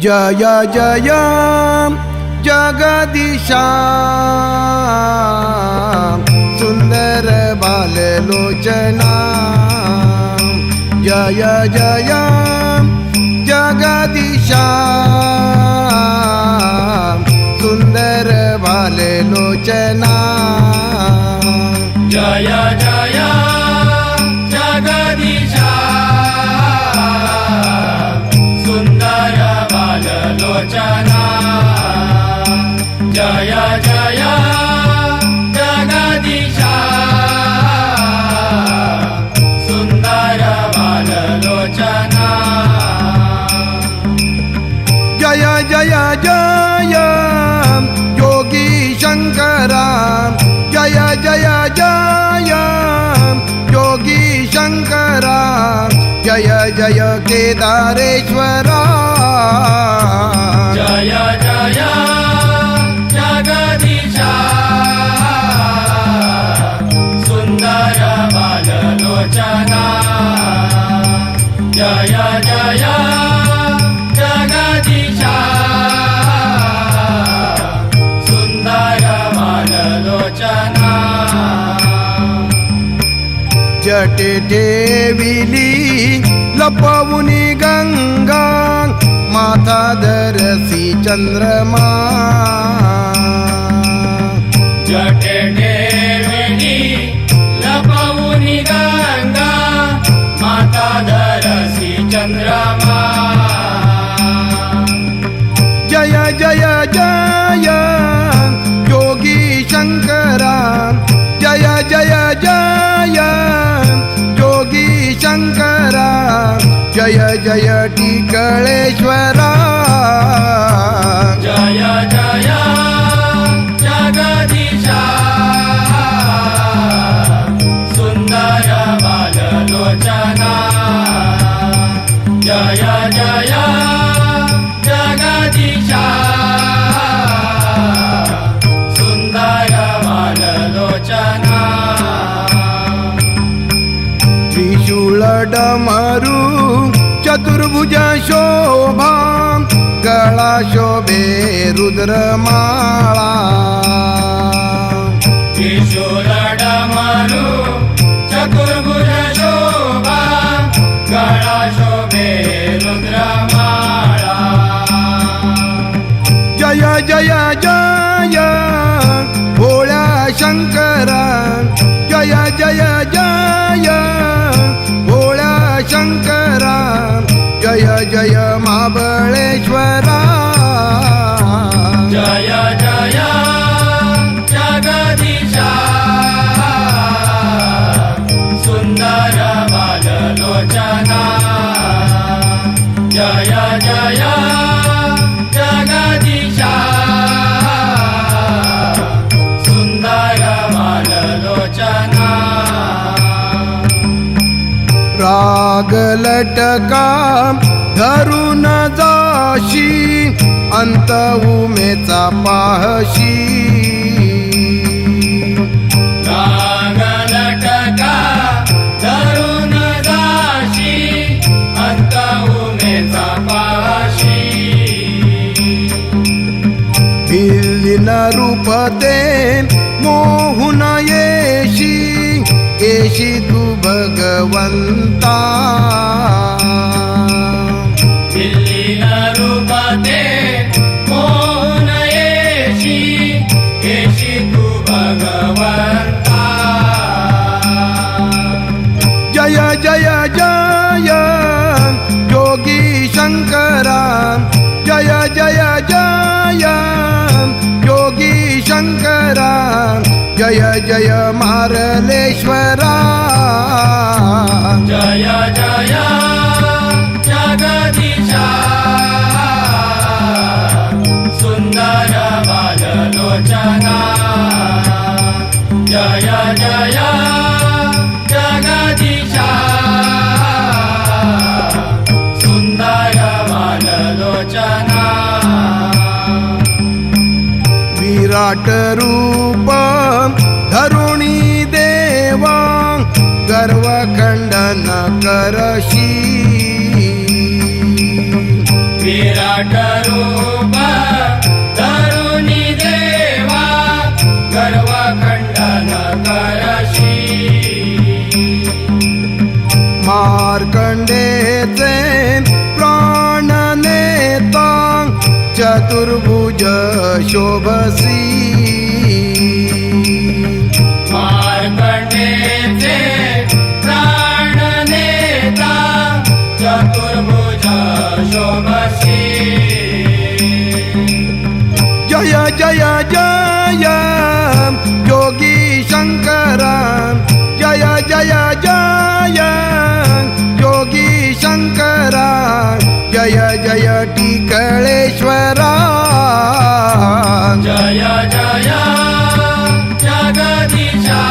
जय जय जगदीशा सुंदर बाललोचना। जय जय जगदीशा सुंदर बाललोचना। जय जय लोचना जय जय जगदीशा। सुन्दर बाललोचना जय जय जय योगी शंकरा। जय जय जय योगी शंकरा। जय जय केदारेश्वरा। जटे ठेविली लपवुनी गंगा। माथा धरसी चंद्रमा। जटे देविनी चंद्रमा. जय जय जय योगी शंकरा. जय जय जय योगी शंकरा. जय जय टिकळेश्वरा जय जय जगदीशा सुन्दर बाललोचना त्रिशूळ चतुर्भुज शोभा गळा शोभे रुद्रमाळा त्रिशूलडमरु चतुर्भुज बाललोचना जय जय जगदीशा. सुन्दर बाललोचना लटका धरून जाशी अंत उमेचा पाहशी. रूपते मोहुन येशी येशी तू भगवंता. जय मारलेश्वरा। जय जय जगदीशा। सुन्दर बाललोचना। जय जय गर्व खंडन करशी. विरा विराट रूप धरुणी देवा गर्व खंडन करशी. मार्कंडेचे प्राण नेता चतुर्भुज शोभसी. शङ्करान् जय जय जय योगी शंकरा जय जय टिकळेश्वरा जय जय जगदीशा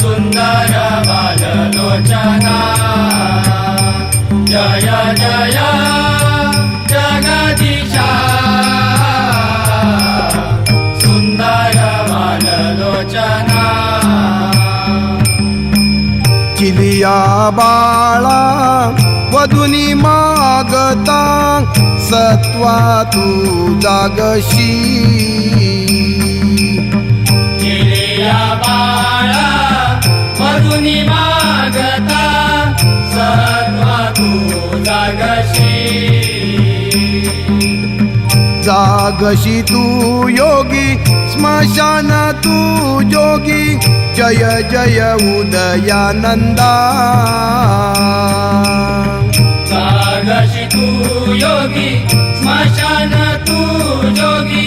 सुंदर बाललोचना. जय जय बाळा वधुनी मागता सत्वा तू जागशी गी तु योगी श्मशान तु योगी जय जय उदयानन्दा। आगशि तु योगी श्मशान तु योगी